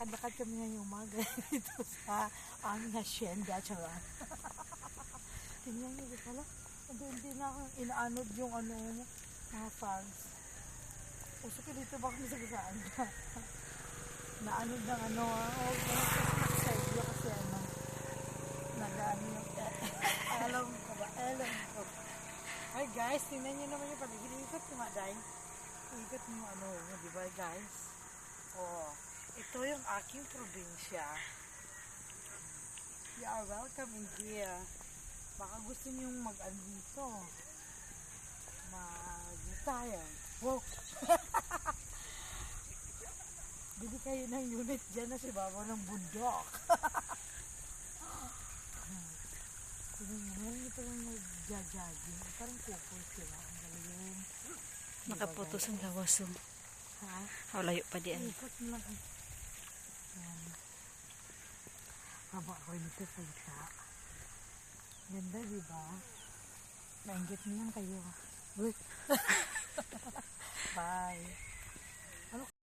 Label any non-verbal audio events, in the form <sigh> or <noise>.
Naglalakad-lakad kami ngayong umaga <laughs> dito sa aming hacienda. Charot. <laughs> Tingnan niyo, di pala. Hindi, na ako inaanod yung ano, mga fans. Uso ka dito baka masagasaan ka. Naanod ng ano, ah. Oh, sa iyo kasi ano. Nag-ano yung <laughs> alam ko ba? Alam ko. Ay guys, tingnan niyo naman yung paligid. Ikot mo, Maday. Ikot mo ano, di ba guys? Oh, ito yung aking probinsya. You are welcome in here. Baka gusto niyong mag-ano dito. Mag-retire. Wow! <laughs> Bili kayo ng unit dyan na si Baba ng bundok. <laughs> Meron ito lang nag-jogging. Parang couple sila. Ang galing. Makaputos ang lawas. oh. Ha? Oh, layo pa di ay. Ikot lang. Haba ako nito sa isa. Ganda, di ba? Nainggit niyan kayo. <laughs> Bye.